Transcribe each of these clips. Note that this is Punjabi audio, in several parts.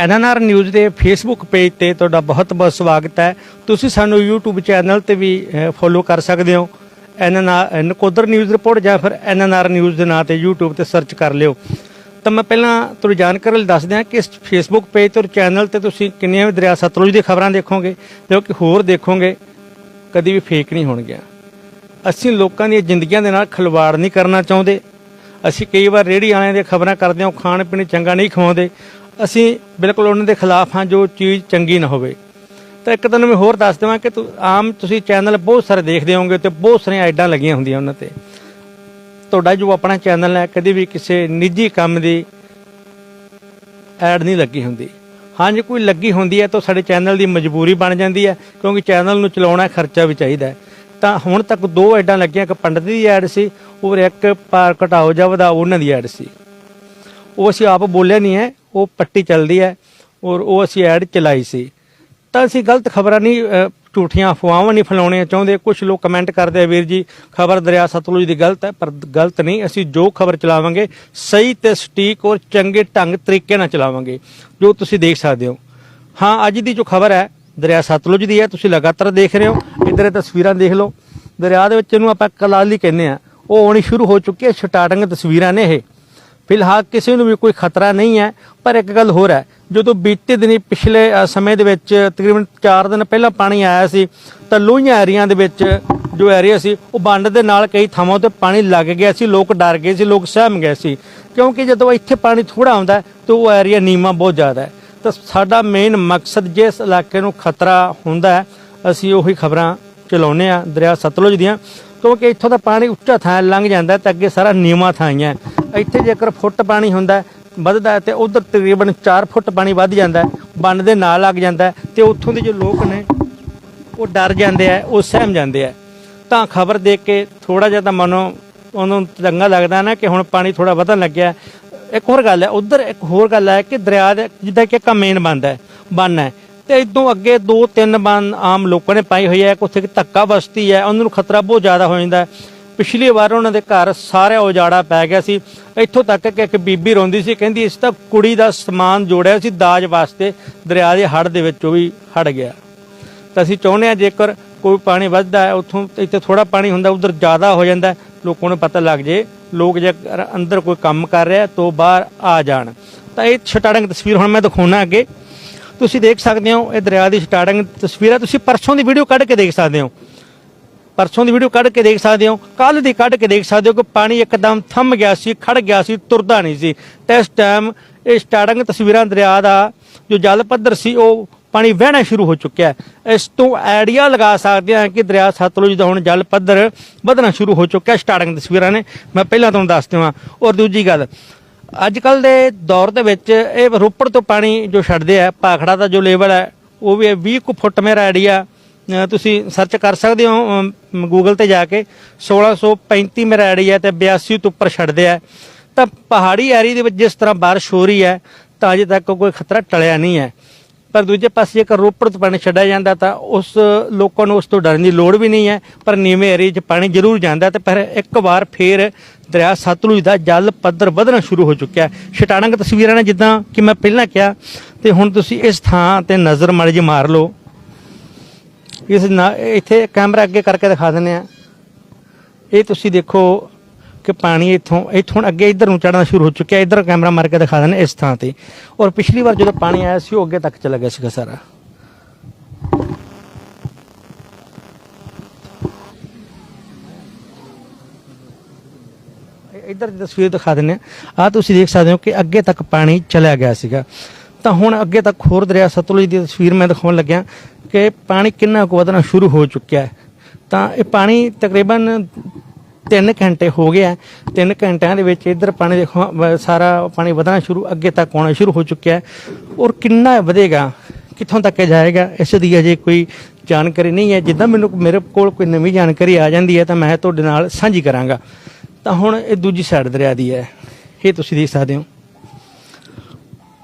ਐਨਐਨਆਰ ਨਿਊਜ਼ ਦੇ ਫੇਸਬੁੱਕ ਪੇਜ ਤੇ ਤੁਹਾਡਾ ਬਹੁਤ-ਬਹੁਤ ਸਵਾਗਤ ਹੈ। ਤੁਸੀਂ ਸਾਨੂੰ YouTube ਚੈਨਲ ਤੇ ਵੀ ਫੋਲੋ ਕਰ ਸਕਦੇ ਹੋ। ਐਨਐਨਆਰ ਨਕੋਦਰ ਨਿਊਜ਼ ਰਿਪੋਰਟ ਜਾਂ ਫਿਰ ਐਨਐਨਆਰ ਨਿਊਜ਼ ਦੇ ਨਾਂ ਤੇ YouTube ਤੇ ਸਰਚ ਕਰ ਲਿਓ। ਤਾਂ ਮੈਂ ਪਹਿਲਾਂ ਤੁਹਾਨੂੰ ਜਾਣਕਾਰੀ ਲਈ ਦੱਸ ਦਿਆਂ ਕਿ ਇਸ ਫੇਸਬੁੱਕ ਪੇਜ ਤੇ ਚੈਨਲ ਤੇ ਤੁਸੀਂ ਕਿੰਨੀਆਂ ਵੀ ਦਰਿਆ ਸਤਲੁਜ ਦੀ ਖਬਰਾਂ ਦੇਖੋਗੇ, ਜੋ ਕਿ ਹੋਰ ਦੇਖੋਗੇ, ਕਦੀ ਵੀ ਫੇਕ ਨਹੀਂ ਹੋਣਗੀਆਂ। ਅਸੀਂ ਲੋਕਾਂ ਦੀਆਂ ਜ਼ਿੰਦਗੀਆਂ ਦੇ ਨਾਲ ਖਿਲਵਾੜ ਨਹੀਂ ਕਰਨਾ ਚਾਹੁੰਦੇ। ਅਸੀਂ ਕਈ ਵਾਰ ਰੇਹੜੀ ਵਾਲਿਆਂ ਦੀਆਂ ਖਬਰਾਂ ਕਰਦੇ ਹਾਂ ਖਾਣ ਪੀਣ ਚੰਗਾ ਨਹੀਂ ਖਵਾਉਂਦੇ। ਅਸੀਂ ਬਿਲਕੁਲ ਉਹਨਾਂ ਦੇ ਖਿਲਾਫ ਹਾਂ, ਜੋ ਚੀਜ਼ ਚੰਗੀ ਨਾ ਹੋਵੇ। ਤਾਂ ਇੱਕ ਤੁਹਾਨੂੰ ਮੈਂ ਹੋਰ ਦੱਸ ਦੇਵਾਂ ਕਿ ਤੁ- ਆਮ ਤੁਸੀਂ ਚੈਨਲ ਬਹੁਤ ਸਾਰੇ ਦੇਖਦੇ ਹੋਵੋਗੇ ਤੇ ਬਹੁਤ ਸਾਰੀਆਂ ਐਡਾਂ ਲੱਗੀਆਂ ਹੁੰਦੀਆਂ ਉਹਨਾਂ ਤੇ। ਤੁਹਾਡਾ ਜੋ ਆਪਣਾ ਚੈਨਲ ਹੈ, ਕਦੇ ਵੀ ਕਿਸੇ ਨਿੱਜੀ ਕੰਮ ਦੀ ਐਡ ਨਹੀਂ ਲੱਗੀ ਹੁੰਦੀ। ਹਾਂ, ਜੇ ਕੋਈ ਲੱਗੀ ਹੁੰਦੀ ਹੈ, ਤਾਂ ਸਾਡੇ ਚੈਨਲ ਦੀ ਮਜਬੂਰੀ ਬਣ ਜਾਂਦੀ ਹੈ, ਕਿਉਂਕਿ ਚੈਨਲ ਨੂੰ ਚਲਾਉਣਾ ਖਰਚਾ ਵੀ ਚਾਹੀਦਾ ਤਾਂ ਹੁਣ ਤੱਕ ਦੋ ਐਡਾਂ ਲੱਗੀਆਂ, ਇੱਕ ਪੰਡਤ ਦੀ ਐਡ ਸੀ ਔਰ ਇੱਕ ਪਾਰ ਘਟਾਓ ਜਾਂ ਵਧਾਓ, ਉਹਨਾਂ ਦੀ ਐਡ ਸੀ। ਉਹ ਅਸੀਂ ਆਪ ਬੋਲਿਆ ਨਹੀਂ ਹੈ ਉਹ ਪੱਟੀ ਚੱਲਦੀ ਹੈ ਔਰ ਉਹ ਅਸੀਂ ਐਡ ਚਲਾਈ ਸੀ। ਤਾਂ ਅਸੀਂ ਗਲਤ ਖਬਰਾਂ ਨਹੀਂ ਝੂਠੀਆਂ ਅਫਵਾਹਾਂ ਨਹੀਂ ਫੈਲਾਉਣੀਆਂ ਚਾਹੁੰਦੇ। ਕੁਝ ਲੋਕ ਕਮੈਂਟ ਕਰਦੇ ਆ, ਵੀਰ ਜੀ, ਖਬਰ ਦਰਿਆ ਸਤਲੁਜ ਦੀ ਗਲਤ ਹੈ, ਪਰ ਗਲਤ ਨਹੀਂ। ਅਸੀਂ ਜੋ ਖਬਰ ਚਲਾਵਾਂਗੇ, ਸਹੀ ਤੇ ਸਟੀਕ ਔਰ ਚੰਗੇ ਢੰਗ ਤਰੀਕੇ ਨਾਲ ਚਲਾਵਾਂਗੇ, ਜੋ ਤੁਸੀਂ ਦੇਖ ਸਕਦੇ ਹੋ। ਹਾਂ, ਅੱਜ ਦੀ ਜੋ ਖਬਰ ਹੈ, ਦਰਿਆ ਸਤਲੁਜ ਦੀ ਹੈ, ਤੁਸੀਂ ਲਗਾਤਾਰ ਦੇਖ ਰਹੇ ਹੋ। ਇੱਧਰ ਇਹ ਤਸਵੀਰਾਂ ਦੇਖ ਲਓ। ਦਰਿਆ ਦੇ ਵਿੱਚ ਇਹਨੂੰ ਆਪਾਂ ਕਲਾਲੀ ਕਹਿੰਦੇ ਆ ਉਹ ਆਉਣੀ ਸ਼ੁਰੂ ਹੋ ਚੁੱਕੀ ਹੈ, ਸਟਾਰਟਿੰਗ ਤਸਵੀਰਾਂ ਨੇ ਇਹ। ਫਿਲਹਾਲ ਕਿਸੇ ਨੂੰ ਵੀ ਕੋਈ ਖਤਰਾ ਨਹੀਂ ਹੈ, ਪਰ ਇੱਕ ਗੱਲ ਹੋਰ ਹੈ, ਜਦੋਂ ਬੀਤੇ ਦਿਨੀ ਪਿਛਲੇ ਸਮੇਂ ਦੇ ਵਿੱਚ ਤਕਰੀਬਨ 4 ਦਿਨ ਪਹਿਲਾਂ ਪਾਣੀ ਆਇਆ ਸੀ, ਤਾਂ ਲੋਹੀਆਂ ਏਰੀਆਂ ਦੇ ਵਿੱਚ ਜੋ ਏਰੀਆ ਸੀ, ਉਹ ਬੰਡ ਦੇ ਨਾਲ ਕਈ ਥਾਵਾਂ ਤੇ ਪਾਣੀ ਲੱਗ ਗਿਆ ਸੀ, ਲੋਕ ਡਰ ਗਏ ਸੀ, ਲੋਕ ਸਹਿਮ ਗਏ ਸੀ, ਕਿਉਂਕਿ ਜਦੋਂ ਇੱਥੇ ਪਾਣੀ ਥੋੜਾ ਆਉਂਦਾ ਤਾਂ ਉਹ ਏਰੀਆ ਨੀਵਾਂ ਬਹੁਤ ਜ਼ਿਆਦਾ ਹੈ। ਤਾਂ ਸਾਡਾ ਮੇਨ ਮਕਸਦ ਜਿਸ ਇਲਾਕੇ ਨੂੰ ਖਤਰਾ ਹੁੰਦਾ ਹੈ, ਅਸੀਂ ਉਹੀ ਖਬਰਾਂ ਚਲਾਉਂਦੇ ਆ ਦਰਿਆ ਸਤਲੁਜ ਦੀਆਂ। ਕਿਉਂਕਿ ਇੱਥੋਂ ਦਾ ਪਾਣੀ ਉੱਚਾ ਥਾਂ ਲੰਘ ਜਾਂਦਾ ਹੈ ਤੇ ਅੱਗੇ ਸਾਰਾ ਨੀਵਾਂ ਥਾਂ ਹੀ ਹੈ। ਇੱਥੇ ਜੇਕਰ ਫੁੱਟ ਪਾਣੀ ਹੁੰਦਾ, ਵੱਧਦਾ ਹੈ ਤੇ ਉਧਰ ਤਕਰੀਬਨ 4 ਫੁੱਟ ਪਾਣੀ ਵੱਧ ਜਾਂਦਾ, ਬੰਨ ਦੇ ਨਾਲ ਲੱਗ ਜਾਂਦਾ ਹੈ ਤੇ ਉੱਥੋਂ ਦੇ ਜੋ ਲੋਕ ਨੇ, ਉਹ ਡਰ ਜਾਂਦੇ ਆ, ਉਹ ਸਹਿਮ ਜਾਂਦੇ ਆ। ਤਾਂ ਖਬਰ ਦੇਖ ਕੇ ਥੋੜਾ ਜਿਹਾ ਤਾਂ ਮਨੋਂ, ਉਹਨੂੰ ਚੰਗਾ ਲੱਗਦਾ ਨਾ ਕਿ ਹੁਣ ਪਾਣੀ ਥੋੜਾ ਵਧਣ ਲੱਗਿਆ। ਇੱਕ ਹੋਰ ਗੱਲ ਹੈ, ਉਧਰ ਇੱਕ ਹੋਰ ਗੱਲ ਹੈ ਕਿ ਦਰਿਆ ਦੇ, ਜਿੱਦਾਂ ਕਿ ਇੱਕ ਮੇਨ ਬੰਦ ਹੈ, ਬੰਨ ਹੈ। ਤੇ ਇਦੋਂ ਅੱਗੇ ਦੋ ਤਿੰਨ ਬੰਨ ਆਮ ਲੋਕਾਂ ਨੇ ਪਾਈ ਹੋਈ ਹੈ ਉੱਥੇ ਇੱਕ ਧੱਕਾ ਬਸਤੀ ਹੈ, ਉਹਨਾਂ ਨੂੰ ਖਤਰਾ ਬਹੁਤ ਜ਼ਿਆਦਾ ਹੋ ਜਾਂਦਾ ਪਿਛਲੀ ਵਾਰ ਉਹਨਾਂ ਦੇ ਘਰ ਸਾਰਾ ਉਜਾੜਾ ਪੈ ਗਿਆ ਸੀ। ਇੱਥੋਂ ਤੱਕ ਕਿ ਇੱਕ ਬੀਬੀ ਰੋਂਦੀ ਸੀ, ਕਹਿੰਦੀ ਇਸ ਤਾਂ ਕੁੜੀ ਦਾ ਸਮਾਨ ਜੋੜਿਆ ਸੀ, ਦਾਜ ਵਾਸਤੇ ਦਰਿਆ ਦੇ ਹੜ ਦੇ ਵਿੱਚ ਉਹ ਵੀ ਹੜ ਗਿਆ। ਤਾਂ ਅਸੀਂ ਚਾਹੁੰਦੇ ਹਾਂ ਜੇਕਰ ਕੋਈ ਪਾਣੀ ਵੱਧਦਾ ਹੈ, ਉੱਥੋਂ ਇੱਥੇ ਥੋੜਾ ਪਾਣੀ ਹੁੰਦਾ, ਉਧਰ ਜ਼ਿਆਦਾ ਹੋ ਜਾਂਦਾ ਲੋਕਾਂ ਨੂੰ ਪਤਾ ਲੱਗ ਜੇ, ਲੋਕ ਜੇ ਅੰਦਰ ਕੋਈ ਕੰਮ ਕਰ ਰਿਹਾ ਤਾਂ ਬਾਹਰ ਆ ਜਾਣ। ਤਾਂ ਇਹ ਸਟਾਰਟਿੰਗ ਤਸਵੀਰ ਹੁਣ ਮੈਂ ਦਿਖਾਉਣਾ ਅੱਗੇ। ਤੁਸੀਂ ਦੇਖ ਸਕਦੇ ਹੋ, ਇਹ ਦਰਿਆ ਦੀ ਸਟਾਰਟਿੰਗ ਤਸਵੀਰਾਂ ਤੁਸੀਂ ਪਰਸੋਂ ਦੀ ਵੀਡੀਓ ਕੱਢ ਕੇ ਦੇਖ ਸਕਦੇ ਹੋ। ਪਰਸੋਂ ਦੀ ਵੀਡੀਓ ਕੱਢ ਕੇ ਦੇਖ ਸਕਦੇ ਹੋ। ਕੱਲ ਦੀ ਕੱਢ ਕੇ ਦੇਖ ਸਕਦੇ ਹੋ ਕਿ ਪਾਣੀ ਇੱਕਦਮ ਥੰਮ ਗਿਆ ਸੀ ਖੜ ਗਿਆ ਸੀ, ਤੁਰਦਾ ਨਹੀਂ ਸੀ। ਤੇ ਇਸ ਟਾਈਮ ਇਹ ਸਟਾਰਟਿੰਗ ਤਸਵੀਰਾਂ ਦਰਿਆ ਦਾ, ਜੋ ਜਲ ਪੱਧਰ ਸੀ, ਉਹ ਪਾਣੀ ਵਹਿਣਾ ਸ਼ੁਰੂ ਹੋ ਚੁੱਕਿਆ ਹੈ। ਇਸ ਤੋਂ ਆਈਡੀਆ ਲਗਾ ਸਕਦੇ ਹਾਂ ਕਿ ਦਰਿਆ ਸਤਲੁਜ ਦਾ ਹੁਣ ਜਲ ਪੱਧਰ ਵਧਣਾ ਸ਼ੁਰੂ ਹੋ ਚੁੱਕਿਆ ਸਟਾਰਟਿੰਗ ਤਸਵੀਰਾਂ ਨੇ। ਮੈਂ ਪਹਿਲਾਂ ਤੁਹਾਨੂੰ ਦੱਸ ਦੇਵਾਂ ਔਰ ਦੂਜੀ ਗੱਲ ਅੱਜ ਕੱਲ ਦੇ ਦੌਰ ਦੇ ਵਿੱਚ ਇਹ ਰੋਪੜ ਤੋਂ ਪਾਣੀ ਜੋ ਛੱਡਦੇ ਆ, ਭਾਖੜਾ ਦਾ ਜੋ ਲੈਵਲ ਹੈ, ਉਹ ਵੀ 20 ਕੁ ਫੁੱਟ ਮੇਰਾ ਆਈਡੀਆ ਤੁਸੀਂ ਸਰਚ ਕਰ ਸਕਦੇ ਹੋ ਗੂਗਲ ਤੇ ਜਾ ਕੇ। 1635 ਮੇਰਾ ਆਈਡੀਆ ਤੇ 82 ਤੋਂ ਉੱਪਰ ਛੱਡਦੇ ਆ। ਤਾਂ ਪਹਾੜੀ ਏਰੀਆ ਦੇ ਵਿੱਚ ਜਿਸ ਤਰ੍ਹਾਂ ਬਾਰਿਸ਼ ਹੋ ਰਹੀ ਹੈ, ਤਾਂ ਅਜੇ ਤੱਕ ਕੋਈ ਖਤਰਾ ਟਲਿਆ ਨਹੀਂ ਹੈ। ਪਰ ਦੂਜੇ ਪਾਸੇ ਜੇਕਰ ਰੋਪੜ ਤੋਂ ਪਾਣੀ ਛੱਡਿਆ ਜਾਂਦਾ ਤਾਂ ਉਸ ਲੋਕਾਂ ਨੂੰ ਉਸ ਤੋਂ ਡਰਨ ਦੀ ਲੋੜ ਵੀ ਨਹੀਂ ਹੈ। ਪਰ ਨੀਵੇਂ ਏਰੀਏ 'ਚ ਪਾਣੀ ਜ਼ਰੂਰ ਜਾਂਦਾ ਤੇ ਪਰ ਇੱਕ ਵਾਰ ਫੇਰ ਦਰਿਆ ਸਤਲੁਜ ਦਾ ਜਲ ਪੱਧਰ ਵਧਣਾ ਸ਼ੁਰੂ ਹੋ ਚੁੱਕਿਆ ਹੈ। ਛਟਾਣਕ ਤਸਵੀਰਾਂ ਨੇ ਜਿੱਦਾਂ ਕਿ ਮੈਂ ਪਹਿਲਾਂ ਕਿਹਾ ਤੇ ਹੁਣ ਤੁਸੀਂ ਇਸ ਥਾਂ ਤੇ ਨਜ਼ਰ ਮਾੜੀ ਜਿਹੀ ਮਾਰ ਲਓ। ਇਸ ਨਾ- ਇੱਥੇ ਕੈਮਰਾ ਅੱਗੇ ਕਰਕੇ ਦਿਖਾ ਦਿੰਦੇ ਆ ਇਹ ਤੁਸੀਂ ਦੇਖੋ ਕਿ ਪਾਣੀ ਇੱਥੋਂ ਇੱਥੋਂ ਹੁਣ ਅੱਗੇ ਇੱਧਰ ਨੂੰ ਚੜਨਾ ਸ਼ੁਰੂ ਹੋ ਚੁੱਕਿਆ, ਇੱਧਰ ਕੈਮਰਾ ਮਾਰ ਕੇ ਦਿਖਾ ਦਿੰਦੇ ਇਸ ਥਾਂ ਤੇ। ਔਰ ਪਿਛਲੀ ਵਾਰ ਜਦੋਂ ਪਾਣੀ ਆਇਆ ਸੀ, ਉਹ ਅੱਗੇ ਤੱਕ ਚਲਾ ਗਿਆ ਸੀਗਾ ਸਾਰਾ। ਇ- ਇੱਧਰ ਦੀ ਤਸਵੀਰ ਦਿਖਾ ਦਿੰਦੇ ਆ ਆ ਤੁਸੀਂ ਦੇਖ ਸਕਦੇ ਹੋ ਕਿ ਅੱਗੇ ਤੱਕ ਪਾਣੀ ਚਲਿਆ ਗਿਆ ਸੀਗਾ। ਤਾਂ ਹੁਣ ਅੱਗੇ ਤੱਕ ਹੋਰ ਦਰਿਆ ਸਤਲੁਜ ਦੀ ਤਸਵੀਰ ਮੈਂ ਦਿਖਾਉਣ ਲੱਗਿਆ ਕਿ ਪਾਣੀ ਕਿੰਨਾ ਕੁ ਵਧਣਾ ਸ਼ੁਰੂ ਹੋ ਚੁੱਕਿਆ ਹੈ। ਤਾਂ ਇਹ ਪਾਣੀ ਤਕਰੀਬਨ 3 ਘੰਟੇ ਹੋ ਗਿਆ 3 ਘੰਟਿਆਂ ਦੇ ਵਿੱਚ ਇੱਧਰ ਪਾਣੀ ਦੇਖੋ ਅਹ ਸਾਰਾ ਪਾਣੀ ਵਧਣਾ ਸ਼ੁਰੂ, ਅੱਗੇ ਤੱਕ ਆਉਣਾ ਸ਼ੁਰੂ ਹੋ ਚੁੱਕਿਆ ਹੈ। ਔਰ ਕਿੰਨਾ ਵਧੇਗਾ, ਕਿੱਥੋਂ ਤੱਕ ਜਾਏਗਾ, ਇਸ ਦੀ ਅਜੇ ਕੋਈ ਜਾਣਕਾਰੀ ਨਹੀਂ ਹੈ। ਜਿੱਦਾਂ ਮੈਨੂੰ ਮੇਰੇ ਕੋਲ ਕੋਈ ਨਵੀਂ ਜਾਣਕਾਰੀ ਆ ਜਾਂਦੀ ਹੈ, ਤਾਂ ਮੈਂ ਤੁਹਾਡੇ ਨਾਲ ਸਾਂਝੀ ਕਰਾਂਗਾ। ਤਾਂ ਹੁਣ ਇਹ ਦੂਜੀ ਸਾਈਡ ਦਰਿਆ ਦੀ ਹੈ। ਇਹ ਤੁਸੀਂ ਦੇਖ ਸਕਦੇ ਹੋ।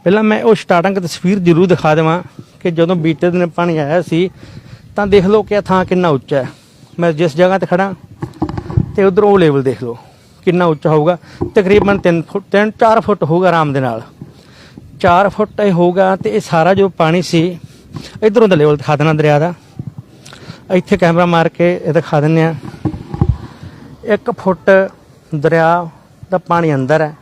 ਪਹਿਲਾਂ ਮੈਂ ਉਹ ਸਟਾਰਟਿੰਗ ਤਸਵੀਰ ਜ਼ਰੂਰ ਦਿਖਾ ਦੇਵਾਂ ਕਿ ਜਦੋਂ ਬੀਤੇ ਦਿਨ ਪਾਣੀ ਆਇਆ ਸੀ, ਤਾਂ ਦੇਖ ਲਓ ਕਿ ਇਹ ਥਾਂ ਕਿੰਨਾ ਉੱਚਾ ਹੈ। ਮੈਂ ਜਿਸ ਜਗ੍ਹਾ ਤੇ ਖੜਾ ਤੇ ਉਧਰ ਉਹ ਲੈਵਲ ਦੇਖ ਲਓ, ਕਿੰਨਾ ਉੱਚਾ ਹੋਊਗਾ। ਤਕਰੀਬਨ 3 ਫੁੱਟ 3 4 ਫੁੱਟ ਹੋਊਗਾ ਆਰਾਮ ਦੇ ਨਾਲ। 4 ਫੁੱਟ ਇਹ ਹੋਊਗਾ ਤੇ ਇਹ ਸਾਰਾ ਜੋ ਪਾਣੀ ਸੀ, ਇਧਰੋਂ ਦਾ ਲੈਵਲ ਦਿਖਾ ਦੇਣਾ ਦਰਿਆ ਦਾ। ਇੱਥੇ ਕੈਮਰਾ ਮਾਰ ਕੇ ਇਹ ਦਿਖਾ ਦਿੰਨੇ ਆ 1 ਫੁੱਟ ਦਰਿਆ ਦਾ ਪਾਣੀ ਅੰਦਰ ਹੈ।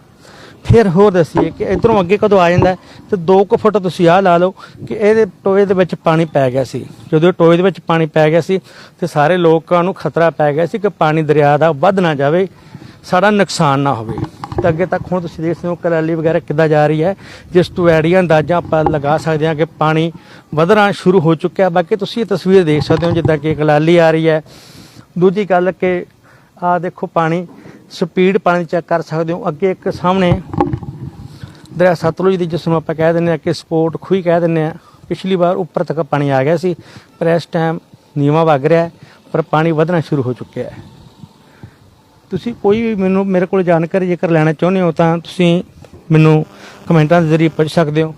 ਫਿਰ ਹੋਰ ਦੱਸੀਏ ਕਿ ਇਧਰੋਂ ਅੱਗੇ ਕਦੋਂ ਆ ਜਾਂਦਾ ਹੈ, ਤੇ 2 ਕੁ ਫੁੱਟ ਤੁਸੀਂ ਆਹ ਲਾ ਲਓ ਕਿ ਇਹਦੇ ਟੋਏ ਦੇ ਵਿੱਚ ਪਾਣੀ ਪੈ ਗਿਆ ਸੀ। ਜਦੋਂ ਇਹ ਟੋਏ ਦੇ ਵਿੱਚ ਪਾਣੀ ਪੈ ਗਿਆ ਸੀ, ਤੇ ਸਾਰੇ ਲੋਕਾਂ ਨੂੰ ਖਤਰਾ ਪੈ ਗਿਆ ਸੀ ਕਿ ਪਾਣੀ ਦਰਿਆ ਦਾ ਵੱਧ ਨਾ ਜਾਵੇ, ਸਾਡਾ ਨੁਕਸਾਨ ਨਾ ਹੋਵੇ। ਤਾਂ ਅੱਗੇ ਤੱਕ ਹੁਣ ਤੁਸੀਂ ਦੇਖ ਸਕਦੇ ਹੋ ਕਲਾਲੀ ਵਗੈਰਾ ਕਿੱਦਾਂ ਜਾ ਰਹੀ ਹੈ, ਜਿਸ ਤੋਂ ਐੜੀਆਂ ਅੰਦਾਜ਼ਾ ਆਪਾਂ ਲਗਾ ਸਕਦੇ ਹਾਂ ਕਿ ਪਾਣੀ ਵਧਣਾ ਸ਼ੁਰੂ ਹੋ ਚੁੱਕਿਆ ਬਾਕੀ ਤੁਸੀਂ ਇਹ ਤਸਵੀਰ ਦੇਖ ਸਕਦੇ ਹੋ ਜਿੱਦਾਂ ਕਿ ਕਲਾਲੀ ਆ ਰਹੀ ਹੈ। ਦੂਜੀ ਗੱਲ ਕਿ ਆ ਦੇਖੋ ਪਾਣੀ, ਸਪੀਡ ਪਾਣੀ ਚੈੱਕ ਕਰ ਸਕਦੇ ਹੋ। ਅੱਗੇ ਇੱਕ ਸਾਹਮਣੇ ਦਰਿਆ ਸਤਲੁਜ ਦੀ ਜਿਸ ਨੂੰ ਆਪਾਂ ਕਹਿ ਦਿੰਦੇ ਆ ਕਿ ਸਪੋਰਟ ਖੂਹੀ ਕਹਿ ਦਿੰਦੇ ਆ ਪਿਛਲੀ ਵਾਰ ਉੱਪਰ ਤੱਕ ਪਾਣੀ ਆ ਗਿਆ ਸੀ, ਪਰ ਇਸ ਟਾਈਮ ਨੀਵਾਂ ਵਗ ਰਿਹਾ ਪਰ ਪਾਣੀ ਵਧਣਾ ਸ਼ੁਰੂ ਹੋ ਚੁੱਕਿਆ ਹੈ। ਤੁਸੀਂ ਕੋਈ ਵੀ ਮੈਨੂੰ, ਮੇਰੇ ਕੋਲ ਜਾਣਕਾਰੀ ਜੇਕਰ ਲੈਣਾ ਚਾਹੁੰਦੇ ਹੋ ਤਾਂ ਤੁਸੀਂ ਮੈਨੂੰ ਕਮੈਂਟਾਂ ਦੇ ਜ਼ਰੀਏ ਪੁੱਛ ਸਕਦੇ ਹੋ।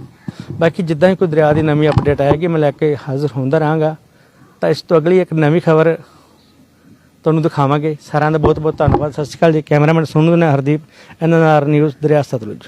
ਬਾਕੀ ਜਿੱਦਾਂ ਹੀ ਕੋਈ ਦਰਿਆ ਦੀ ਨਵੀਂ ਅਪਡੇਟ ਆਏਗੀ, ਮੈਂ ਲੈ ਕੇ ਹਾਜ਼ਰ ਹੁੰਦਾ ਰਹਾਂਗਾ। ਤਾਂ ਇਸ ਤੋਂ ਅਗਲੀ ਇੱਕ ਨਵੀਂ ਖਬਰ ਤੁਹਾਨੂੰ ਦਿਖਾਵਾਂਗੇ। ਸਾਰਿਆਂ ਦਾ ਬਹੁਤ ਬਹੁਤ ਧੰਨਵਾਦ। ਸਤਿ ਸ਼੍ਰੀ ਅਕਾਲ ਜੀ। ਕੈਮਰਾਮੈਨ ਸੁਣਨ ਨੇ ਹਰਦੀਪ ਐਨਐਨਆਰ ਨਿਊਜ਼, ਦਰਿਆ ਸਤਲੁਜ।